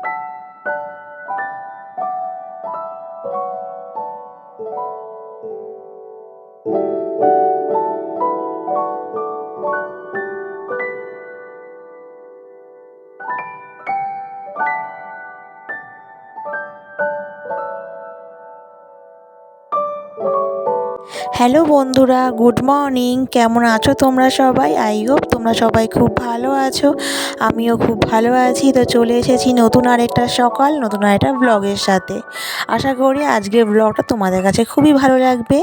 you hello বন্ধুরা, good morning. কেমন আছো তোমরা সবাই? আই হোপ তোমরা সবাই খুব ভালো আছো। আমিও খুব ভালো আছি। তো চলে এসেছি নতুন আরেকটা সকাল, নতুন আরেকটা ব্লগের সাথে। আশা করি আজকের ব্লগটা তোমাদের কাছে খুবই ভালো লাগবে।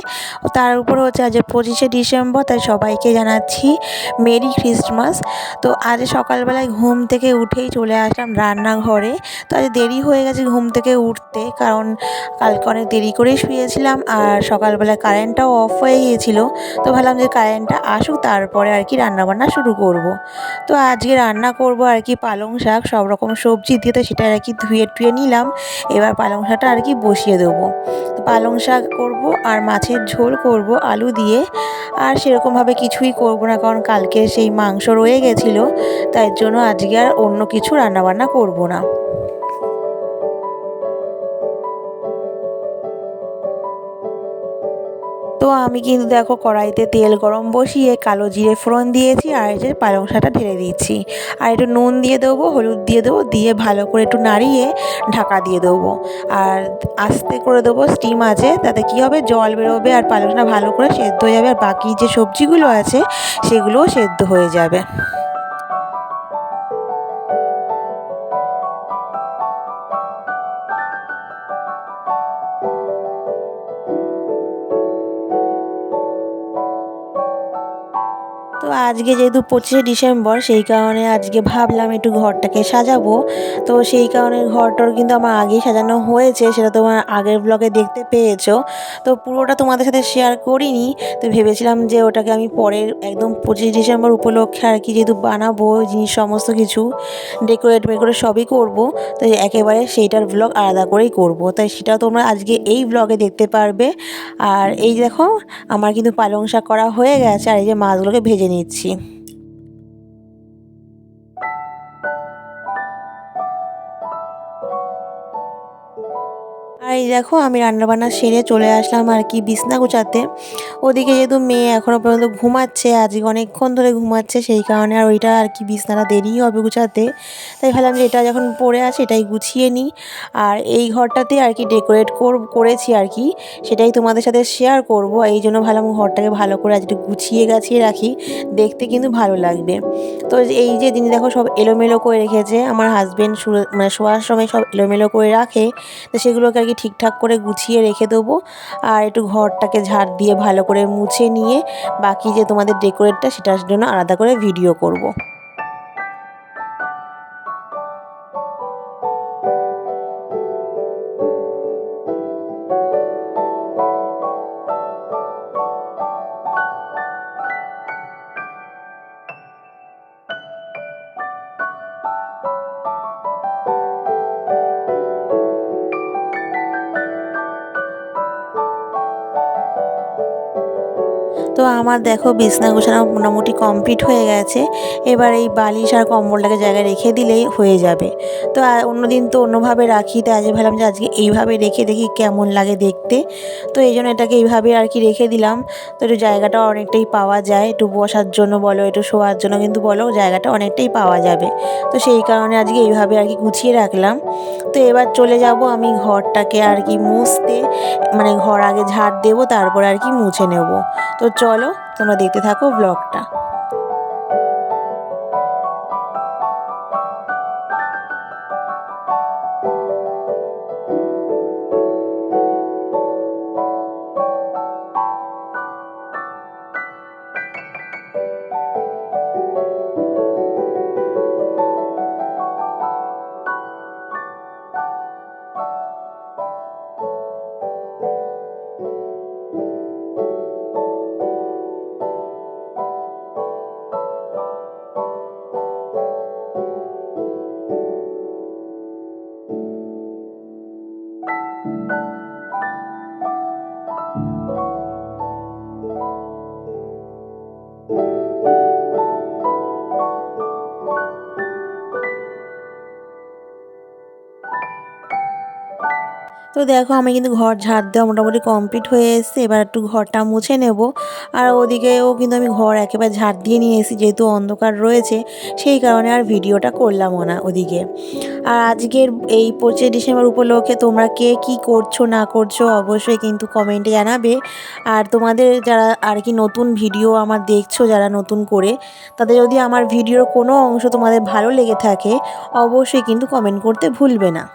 তার উপর হচ্ছে আজ পঁচিশে ডিসেম্বর, তাই সবাইকে জানাচ্ছি মেরি ক্রিসমাস। তো আজ সকালবেলায় ঘুম থেকে উঠেই চলে আসলাম রান্নাঘরে। তো আজ দেরি হয়ে গেছে ঘুম থেকে উঠতে, কারণ কালকে অনেক দেরি করেই শুয়েছিলাম। আর সকালবেলা কারেন্টটাও অফ হয়ে গিয়েছিল, তো ভাবলাম যে কারেন্টটা আসুক, তারপরে আর কি রান্নাবান্না শুরু করব। তো আজকে রান্না করব আর কি পালং শাক, সব রকম সবজি দিয়ে, তো সেটা আর কি ধুয়ে টুয়ে নিলাম। এবার পালং শাকটা আর কি বসিয়ে দেবো। তো পালং শাক করব আর মাছের ঝোল করব আলু দিয়ে। আর সেরকমভাবে কিছুই করব না, কারণ কালকে সেই মাংস রয়ে গেছিল, তাই জন্য আজকে আর অন্য কিছু রান্নাবান্না করব না। তো আমি কিন্তু দেখো কড়াইতে তেল গরম বসিয়ে কালো জিরে ফোড়ন দিয়েছি আর এই যে পালং শাকটা ঢেলে দিচ্ছি। আর একটু নুন দিয়ে দেবো, হলুদ দিয়ে দেবো, দিয়ে ভালো করে একটু নাড়িয়ে ঢাকা দিয়ে দেবো। আর আস্তে করে দেবো স্টিম আছে, তাতে কি হবে? জল বেরোবে আর পালং শাকটা ভালো করে সেদ্ধ হয়ে যাবে। আর বাকি যে সবজিগুলো আছে, সেগুলোও সেদ্ধ হয়ে যাবে। তো আজকে যেহেতু পঁচিশে ডিসেম্বর, সেই কারণে আজকে ভাবলাম একটু ঘরটাকে সাজাবো। তো সেই কারণে ঘরটার কিন্তু আমার আগেই সাজানো হয়েছে, সেটা তোমার আগের ব্লগে দেখতে পেয়েছ। তো পুরোটা তোমাদের সাথে শেয়ার করিনি, তো ভেবেছিলাম যে ওটাকে আমি পরের একদম পঁচিশে ডিসেম্বর উপলক্ষে আর কি যেহেতু বানাবো জিনিস সমস্ত কিছু ডেকোরেট মেকোরেট সবই করব, তো একেবারে সেইটার ব্লগ আলাদা করেই করব। তাই সেটা তোমরা আজকে এই ব্লগে দেখতে পারবে। আর এই দেখো, আমার কিন্তু পালং শাক করা হয়ে গেছে, আর এই যে মাছগুলোকে ভেজে নিচ্ছি আর এই দেখো, আমি রান্নাবান্না সেরে চলে আসলাম আর কি বিছনা গোছাতে। ওদিকে যেহেতু মেয়ে এখনও পর্যন্ত ঘুমাচ্ছে, আজকে অনেকক্ষণ ধরে ঘুমাচ্ছে, সেই কারণে আর ওইটা আর কি বিছনাটা দেরি হবে গুছাতে। তাই ভাবলাম যে এটা যখন পড়ে আছে এটাই গুছিয়ে নিই। আর এই ঘরটাতে আর কি ডেকোরেট করেছি আর কি, সেটাই তোমাদের সাথে শেয়ার করব। এই জন্য ভাবলাম ঘরটাকে ভালো করে আজকে গুছিয়ে গাছিয়ে রাখি, দেখতে কিন্তু ভালো লাগবে। তো এই যে যিনি দেখো, সব এলোমেলো করে রেখেছে। আমার হাজব্যান্ড মানে শোয়ার সময় সব এলোমেলো করে রাখে। তো সেগুলোকে আর কি ঠিকঠাক করে গুছিয়ে রেখে দেবো আর একটু ঘরটাকে ঝাড় দিয়ে ভালো করে মুছে নিয়ে বাকি যে তোমাদের ডেকোরেটটা সেটার জন্য আলাদা করে ভিডিও করব। তো আমার দেখো বিছনা গোছানো মোটামুটি কমপ্লিট হয়ে গেছে। এবার এই বালিশ আর কম্বলটাকে জায়গায় রেখে দিলেই হয়ে যাবে। তো অন্যদিন তো অন্যভাবে রাখি, তাই আজকে ভাবলাম যে আজকে এইভাবে রেখে দেখি কেমন লাগে দেখতে। তো এই জন্য এটাকে এইভাবে আর কি রেখে দিলাম। তো একটু জায়গাটা অনেকটাই পাওয়া যায়, একটু বসার জন্য বলো, একটু শোয়ার জন্য কিন্তু বলো, জায়গাটা অনেকটাই পাওয়া যাবে। তো সেই কারণে আজকে এইভাবে আর কি গুছিয়ে রাখলাম। তো এবার চলে যাব আমি ঘরটাকে আর কি মুছতে মানে ঘর আগে ঝাড় দেবো, তারপর আর কি মুছে নেব। তো চলো তোমরা দেখতে থাকো ব্লগটা তো দেখো, আমি কিন্তু ঘর ঝাড় দেওয়া মোটামুটি কমপ্লিট হয়ে এসেছে। এবার একটু ঘরটা মুছে নেব। আর ওদিকেও কিন্তু আমি ঘর একেবারে ঝাড় দিয়ে নিয়ে এসেছি, যেহেতু অন্ধকার রয়েছে, সেই কারণে আর ভিডিওটা করলামও না ওদিকে। আর আজকের এই পঁচিশে ডিসেম্বর উপলক্ষে তোমরা কে কি করছ, না করছ, অবশ্যই কিন্তু কমেন্টে জানাবে। আর তোমাদের যারা আর কি নতুন ভিডিও আমার দেখছ, যারা নতুন করে, তাদের যদি আমার ভিডিওর কোনো অংশ তোমাদের ভালো লেগে থাকে, অবশ্যই কিন্তু কমেন্ট করতে ভুলবে না।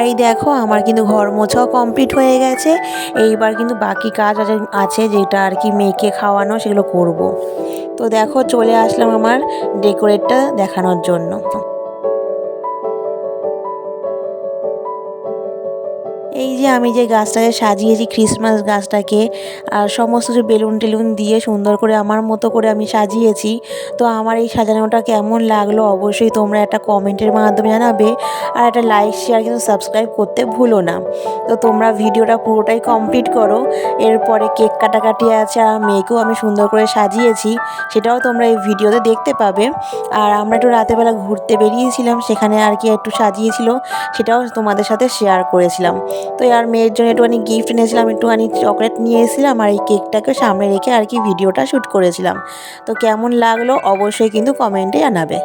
এই দেখো, আমার কিন্তু ঘর মোছাও কমপ্লিট হয়ে গেছে এইবার কিন্তু বাকি কাজ আছে- যেটা আর কি মেয়েকে খাওয়ানো, সেগুলো করব। তো দেখো, চলে আসলাম আমার ডেকোরেটটা দেখানোর জন্য এই যে আমি যে গাছটাকে সাজিয়েছি ক্রিসমাস গাছটাকে আর সমস্ত যে বেলুন টেলুন দিয়ে সুন্দর করে আমার মতো করে আমি সাজিয়েছি, তো আমার এই সাজানোটা কেমন লাগল অবশ্যই তোমরা একটা কমেন্টের মাধ্যমে জানাবে আর একটা লাইক শেয়ার কিন্তু সাবস্ক্রাইব করতে ভুলো না। তো তোমরা ভিডিওটা পুরোটাই কমপ্লিট করো, এরপরে কেক কাটাকাটি আছে আর মেয়েকেও আমি সুন্দর করে সাজিয়েছি, সেটাও তোমরা এই ভিডিওতে দেখতে পাবে। আর আমরা একটু রাতেরবেলা ঘুরতে বেরিয়েছিলাম, সেখানে আর কি একটু সাজিয়েছিল, সেটাও তোমাদের সাথে শেয়ার করেছিলাম। তো আর মেয়ের জন্য একটুখানি গিফট এনেছিলাম, একটুখানি চকলেট নিয়ে এসেছিলাম আর এই কেকটাকে সামনে রেখে আর কি ভিডিওটা শ্যুট করেছিলাম। তো কেমন লাগল অবশ্যই কিন্তু কমেন্টে জানাবে।